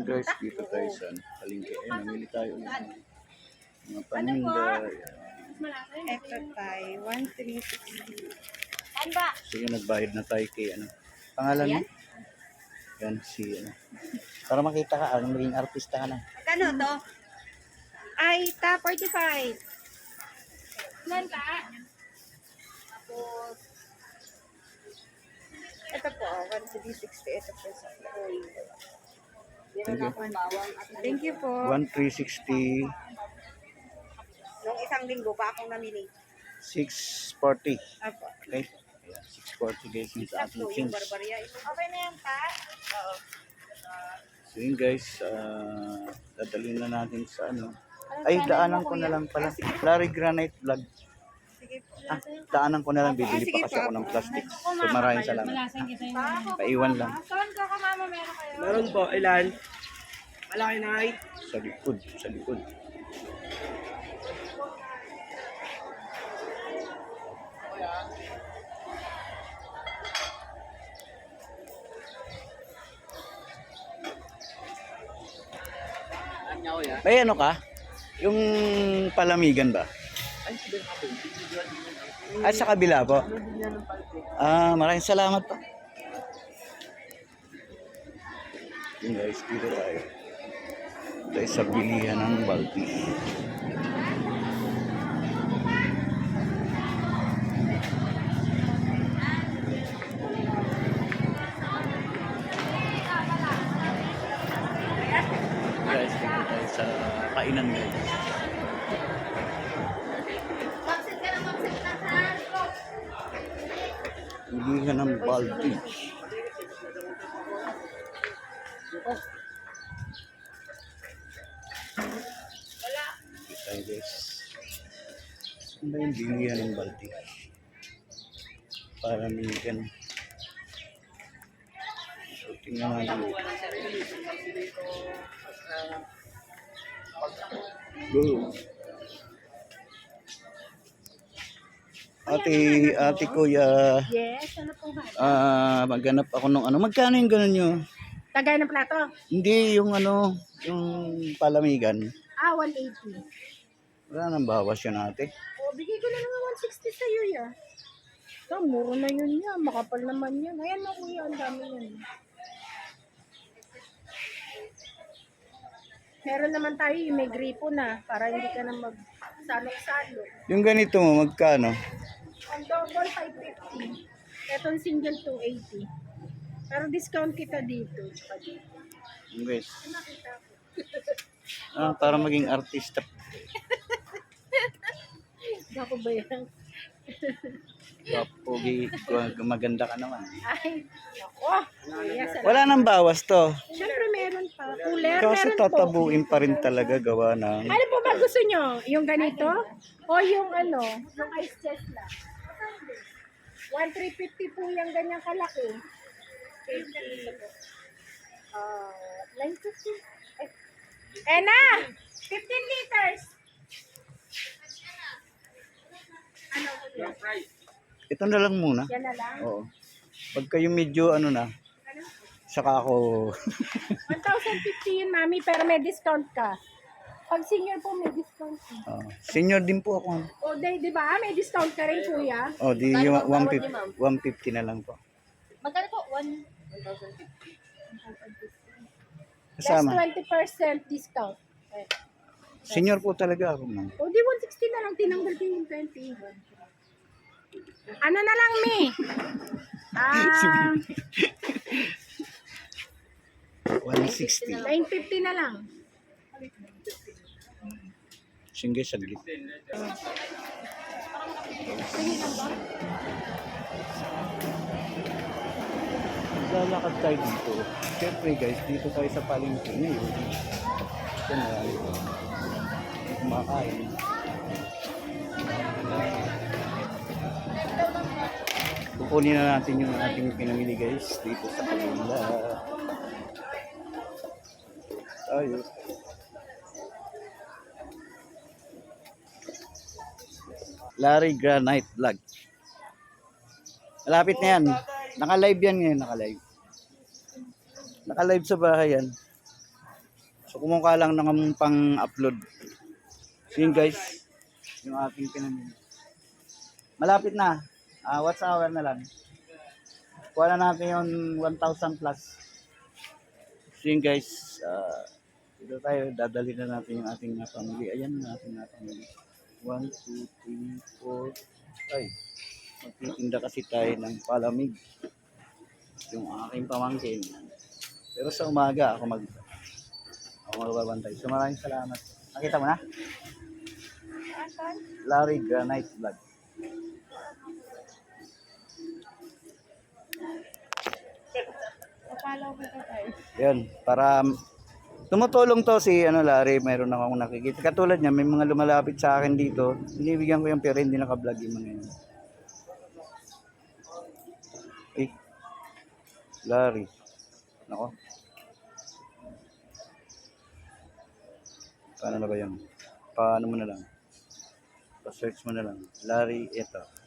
Guys, dito tayo sa palengke. Eh, namili tayo ng mga paninda. Ito tayo, 1,360. Ano ba? So yun, nagbayad na tayo kay ano. Pangalan mo? Yan, si ano. Para makita ka, ano, maging artista ka na. Magkano to? Ay, ta 45. Nan pa? Tapos, ito po, 1,360. Ito po sa oil. Thank you. Thank you po. 1,360, Nung isang linggo pa akong namili. 640. Apo. Okay? Ayan, 640 guys yung sa ating barbarya. Okay na yan, pa? Oo. So yun guys, ah, dadalhin na natin sa ano. Ay, daanan ko na lang pala. Larry Granite Vlog. Ah, daanan ko na lang. Bibili pa kasi ako ng plastic. So maraming salamat. Paiwan lang. Saan ka ka, mama? Meron kayo? Meron po, ilan? Malaki na ay. Sa likod, sa likod. May ano ka? Yung palamigan ba? Ay, sa kabila po. Ah, maraming salamat po. Yun guys, dito tayo. Tayo sa bilihan ng Balti. Guys, dito tayo sa kainan guys. Bilihan ng Balti. Dito tayo guys. Saan ba yung bilihan ng Balti? Para minigyan. So, tingnan natin. Go. Ate, ate kuya, Yes, ano po ba? ah, maghanap ako ng ano. Magkano yung ganun nyo? Tagay ng plato? Hindi, yung ano, yung palamigan. Ah, 180. Wala nang bawas yun ate. O, bigay ko na naman 160 sa iyo, ya. Ah, muro na yun ya. Makapal naman yan. Ayan na kuya, ang dami yan. Meron naman tayo yung may gripo na para hindi ka na mag-salok-salok. Yung ganito mo, magkano? Double 550. Etong single 280. Pero discount kita dito. Tsaka dito. Guys. Ah, para maging artista. Ako ba yan? Pogi, maganda ka naman. Ay, ako. Wala nang bawas to. Siyempre meron pa. Cooler, meron po. tatabuin pa rin talaga gawa ng... Ano po ba gusto nyo? Yung ganito? O yung ano? Yung ice chest lang? 1,350 po yung ganyang kalaki. Ah, 950. Eh, eh na! 15 liters! Ano? Ito na lang muna. Yan na lang. Oo. Pag kayo medyo ano na, saka ako... 1,050 yun, mami, pero may discount ka. Pag senior po, may discount ka. ah, senior din po ako. O, di, di ba? May discount ka rin, kuya. Oh, di yung 150, 150 na lang po. Magkano po? 1? Plus Kasama. 20% discount. Eh. Senior po talaga ako, ma'am. O, di 160 na lang. Tinanggal ko yung 20. Ano na lang, Mi? Ah, 160. 950 na lang. Sige, saglit. Lalakad tayo dito. Siyempre guys, dito tayo sa palengke ngayon. Ito na yan. Kumakain. Kukunin na natin yung ating pinamili guys dito sa kanila. Tayo. Larry Granite Vlog. Malapit na yan. Naka-live yan ngayon, naka-live. Naka-live sa bahay yan. So kumuha lang ng pang-upload. So yun guys, yung ating pinamili. Malapit na. Ah, what's hour na lang. Kuha na natin yung 1,000 plus. So yun guys, ah, dito tayo, dadali na natin yung ating uh, family. Ayan ating uh, family. 1, 2, 3, 4, ay, magtitinda kasi tayo ng palamig. Yung aking pamangkin. Pero sa umaga ako mag ako magbabantay. So maraming salamat. Nakita mo na? Larry Granite Vlog. Yun, para tumutulong to si ano Larry, mayroon akong nakikita. Katulad niya, may mga lumalapit sa akin dito. Binibigyan ko yung pero hindi naka-vlog yung mga yun. Eh, Larry. Nako. Paano na ba yan? Paano mo na lang? Pa-search mo na lang. Larry, ito.